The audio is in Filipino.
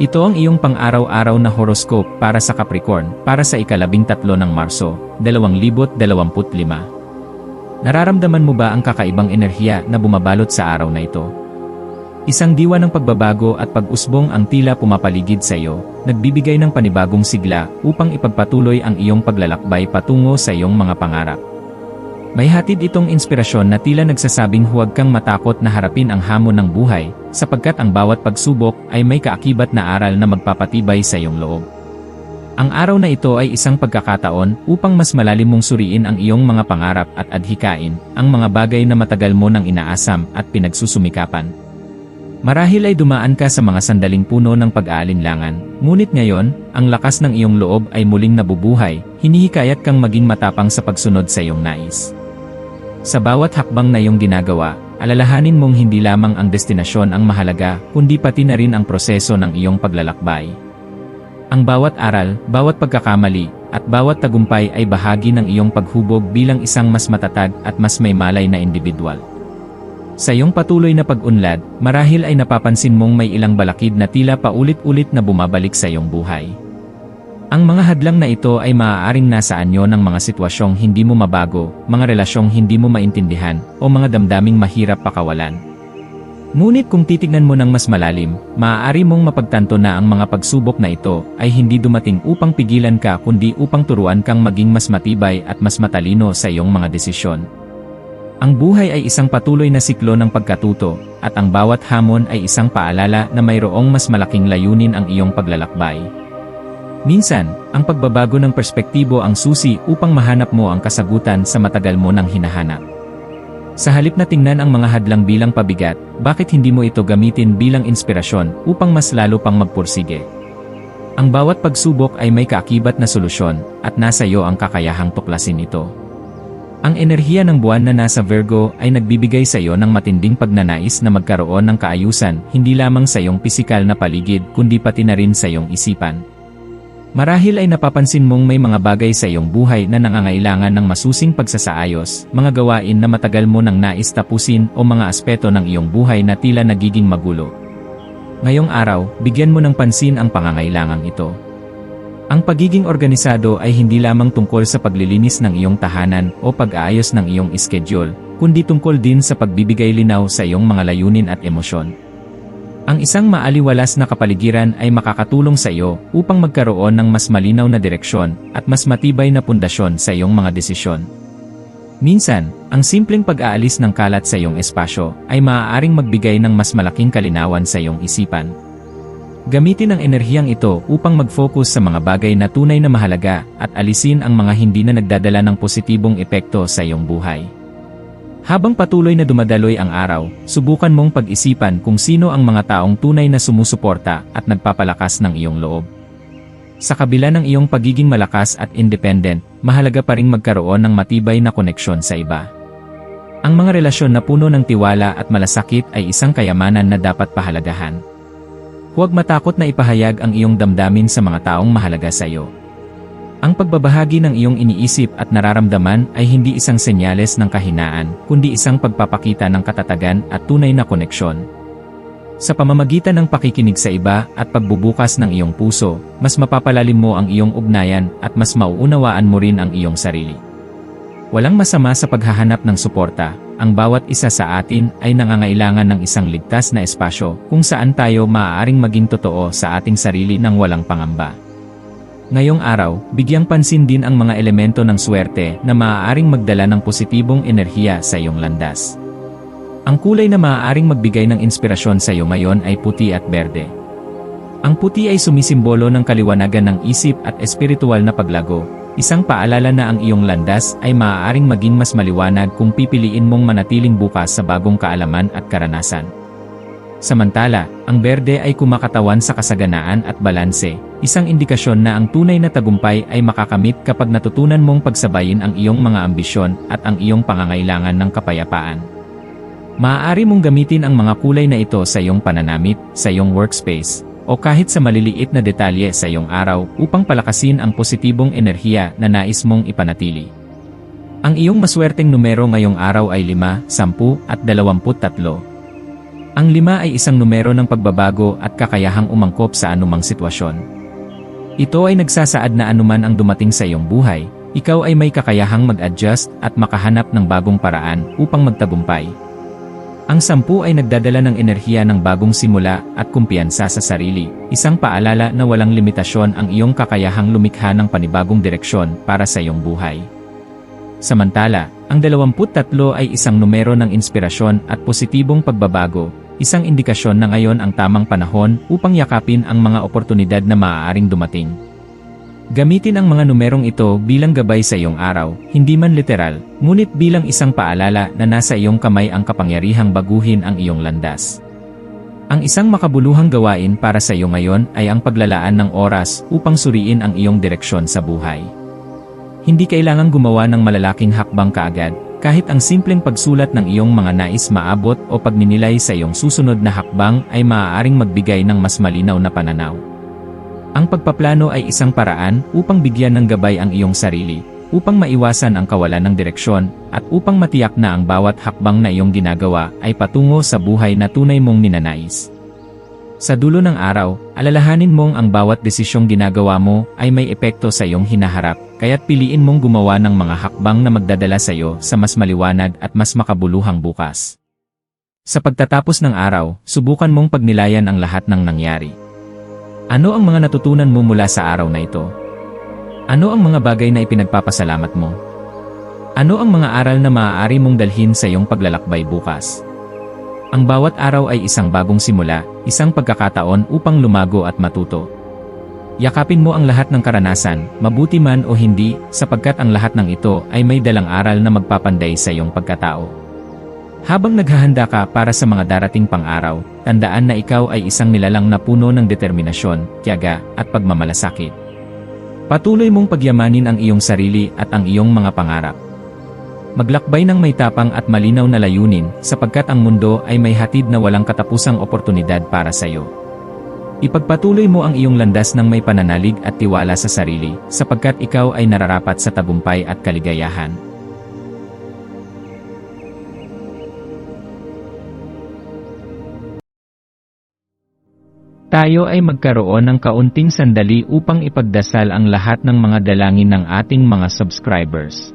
Ito ang iyong pang-araw-araw na horoscope para sa Capricorn para sa ikalabing tatlo ng Marso, 2025. Nararamdaman mo ba ang kakaibang enerhiya na bumabalot sa araw na ito? Isang diwa ng pagbabago at pag-usbong ang tila pumapaligid sa iyo, nagbibigay ng panibagong sigla upang ipagpatuloy ang iyong paglalakbay patungo sa iyong mga pangarap. May hatid itong inspirasyon na tila nagsasabing huwag kang matakot na harapin ang hamon ng buhay, sapagkat ang bawat pagsubok ay may kaakibat na aral na magpapatibay sa iyong loob. Ang araw na ito ay isang pagkakataon upang mas malalim mong suriin ang iyong mga pangarap at adhikain, ang mga bagay na matagal mo nang inaasam at pinagsusumikapan. Marahil ay dumaan ka sa mga sandaling puno ng pag-aalinlangan, ngunit ngayon, ang lakas ng iyong loob ay muling nabubuhay, hinihikayat kang maging matapang sa pagsunod sa iyong nais. Sa bawat hakbang na iyong ginagawa, alalahanin mong hindi lamang ang destinasyon ang mahalaga, kundi pati na rin ang proseso ng iyong paglalakbay. Ang bawat aral, bawat pagkakamali, at bawat tagumpay ay bahagi ng iyong paghubog bilang isang mas matatag at mas may malay na individual. Sa iyong patuloy na pag-unlad, marahil ay napapansin mong may ilang balakid na tila paulit-ulit na bumabalik sa iyong buhay. Ang mga hadlang na ito ay maaaring nasa anyo ng mga sitwasyong hindi mo mabago, mga relasyong hindi mo maintindihan, o mga damdaming mahirap pakawalan. Ngunit kung titignan mo ng mas malalim, maaari mong mapagtanto na ang mga pagsubok na ito ay hindi dumating upang pigilan ka kundi upang turuan kang maging mas matibay at mas matalino sa iyong mga desisyon. Ang buhay ay isang patuloy na siklo ng pagkatuto, at ang bawat hamon ay isang paalala na mayroong mas malaking layunin ang iyong paglalakbay. Minsan, ang pagbabago ng perspektibo ang susi upang mahanap mo ang kasagutan sa matagal mo nang hinahanap. Sa halip na tingnan ang mga hadlang bilang pabigat, bakit hindi mo ito gamitin bilang inspirasyon upang mas lalo pang magpursige? Ang bawat pagsubok ay may kaakibat na solusyon, at nasa iyo ang kakayahang tuklasin ito. Ang enerhiya ng buwan na nasa Virgo ay nagbibigay sa iyo ng matinding pagnanais na magkaroon ng kaayusan hindi lamang sa iyong pisikal na paligid kundi pati na rin sa iyong isipan. Marahil ay napapansin mong may mga bagay sa iyong buhay na nangangailangan ng masusing pagsasaayos, mga gawain na matagal mo nang nais tapusin o mga aspeto ng iyong buhay na tila nagiging magulo. Ngayong araw, bigyan mo ng pansin ang pangangailangang ito. Ang pagiging organisado ay hindi lamang tungkol sa paglilinis ng iyong tahanan o pag-aayos ng iyong schedule, kundi tungkol din sa pagbibigay linaw sa iyong mga layunin at emosyon. Ang isang maaliwalas na kapaligiran ay makakatulong sa iyo upang magkaroon ng mas malinaw na direksyon at mas matibay na pundasyon sa iyong mga desisyon. Minsan, ang simpleng pag-aalis ng kalat sa iyong espasyo ay maaaring magbigay ng mas malaking kalinawan sa iyong isipan. Gamitin ang enerhiyang ito upang mag-focus sa mga bagay na tunay na mahalaga at alisin ang mga hindi na nagdadala ng positibong epekto sa iyong buhay. Habang patuloy na dumadaloy ang araw, subukan mong pag-isipan kung sino ang mga taong tunay na sumusuporta at nagpapalakas ng iyong loob. Sa kabila ng iyong pagiging malakas at independent, mahalaga pa ring magkaroon ng matibay na koneksyon sa iba. Ang mga relasyon na puno ng tiwala at malasakit ay isang kayamanan na dapat pahalagahan. Huwag matakot na ipahayag ang iyong damdamin sa mga taong mahalaga sa iyo. Ang pagbabahagi ng iyong iniisip at nararamdaman ay hindi isang senyales ng kahinaan, kundi isang pagpapakita ng katatagan at tunay na koneksyon. Sa pamamagitan ng pakikinig sa iba at pagbubukas ng iyong puso, mas mapapalalim mo ang iyong ugnayan at mas mauunawaan mo rin ang iyong sarili. Walang masama sa paghahanap ng suporta, ang bawat isa sa atin ay nangangailangan ng isang ligtas na espasyo kung saan tayo maaaring maging totoo sa ating sarili ng walang pangamba. Ngayong araw, bigyang pansin din ang mga elemento ng swerte na maaaring magdala ng positibong enerhiya sa iyong landas. Ang kulay na maaaring magbigay ng inspirasyon sa iyo ngayon ay puti at berde. Ang puti ay sumisimbolo ng kaliwanagan ng isip at espiritual na paglago, isang paalala na ang iyong landas ay maaaring maging mas maliwanag kung pipiliin mong manatiling bukas sa bagong kaalaman at karanasan. Samantala, ang berde ay kumakatawan sa kasaganaan at balanse, isang indikasyon na ang tunay na tagumpay ay makakamit kapag natutunan mong pagsabayin ang iyong mga ambisyon at ang iyong pangangailangan ng kapayapaan. Maaari mong gamitin ang mga kulay na ito sa iyong pananamit, sa iyong workspace, o kahit sa maliliit na detalye sa iyong araw upang palakasin ang positibong enerhiya na nais mong ipanatili. Ang iyong maswerteng numero ngayong araw ay 5, 10 at 23. Ang 5 ay isang numero ng pagbabago at kakayahang umangkop sa anumang sitwasyon. Ito ay nagsasaad na anuman ang dumating sa iyong buhay, ikaw ay may kakayahang mag-adjust at makahanap ng bagong paraan upang magtagumpay. Ang sampu ay nagdadala ng enerhiya ng bagong simula at kumpiyansa sa sarili, isang paalala na walang limitasyon ang iyong kakayahang lumikha ng panibagong direksyon para sa iyong buhay. Samantala, ang 23 ay isang numero ng inspirasyon at positibong pagbabago, isang indikasyon na ngayon ang tamang panahon upang yakapin ang mga oportunidad na maaaring dumating. Gamitin ang mga numerong ito bilang gabay sa iyong araw, hindi man literal, ngunit bilang isang paalala na nasa iyong kamay ang kapangyarihang baguhin ang iyong landas. Ang isang makabuluhang gawain para sa iyo ngayon ay ang paglalaan ng oras upang suriin ang iyong direksyon sa buhay. Hindi kailangang gumawa ng malalaking hakbang kaagad, kahit ang simpleng pagsulat ng iyong mga nais maabot o pagninilay sa iyong susunod na hakbang ay maaaring magbigay ng mas malinaw na pananaw. Ang pagpaplano ay isang paraan upang bigyan ng gabay ang iyong sarili, upang maiwasan ang kawalan ng direksyon, at upang matiyak na ang bawat hakbang na iyong ginagawa ay patungo sa buhay na tunay mong ninanais. Sa dulo ng araw, alalahanin mong ang bawat desisyong ginagawa mo ay may epekto sa iyong hinaharap, kaya't piliin mong gumawa ng mga hakbang na magdadala sa iyo sa mas maliwanag at mas makabuluhang bukas. Sa pagtatapos ng araw, subukan mong pagnilayan ang lahat ng nangyari. Ano ang mga natutunan mo mula sa araw na ito? Ano ang mga bagay na ipinagpapasalamat mo? Ano ang mga aral na maaari mong dalhin sa iyong paglalakbay bukas? Ang bawat araw ay isang bagong simula, isang pagkakataon upang lumago at matuto. Yakapin mo ang lahat ng karanasan, mabuti man o hindi, sapagkat ang lahat ng ito ay may dalang aral na magpapanday sa iyong pagkatao. Habang naghahanda ka para sa mga darating pang-araw, tandaan na ikaw ay isang nilalang na puno ng determinasyon, tiyaga, at pagmamalasakit. Patuloy mong pagyamanin ang iyong sarili at ang iyong mga pangarap. Maglakbay ng may tapang at malinaw na layunin sapagkat ang mundo ay may hatid na walang katapusang oportunidad para sa iyo. Ipagpatuloy mo ang iyong landas ng may pananalig at tiwala sa sarili sapagkat ikaw ay nararapat sa tagumpay at kaligayahan. Tayo ay magkaroon ng kaunting sandali upang ipagdasal ang lahat ng mga dalangin ng ating mga subscribers,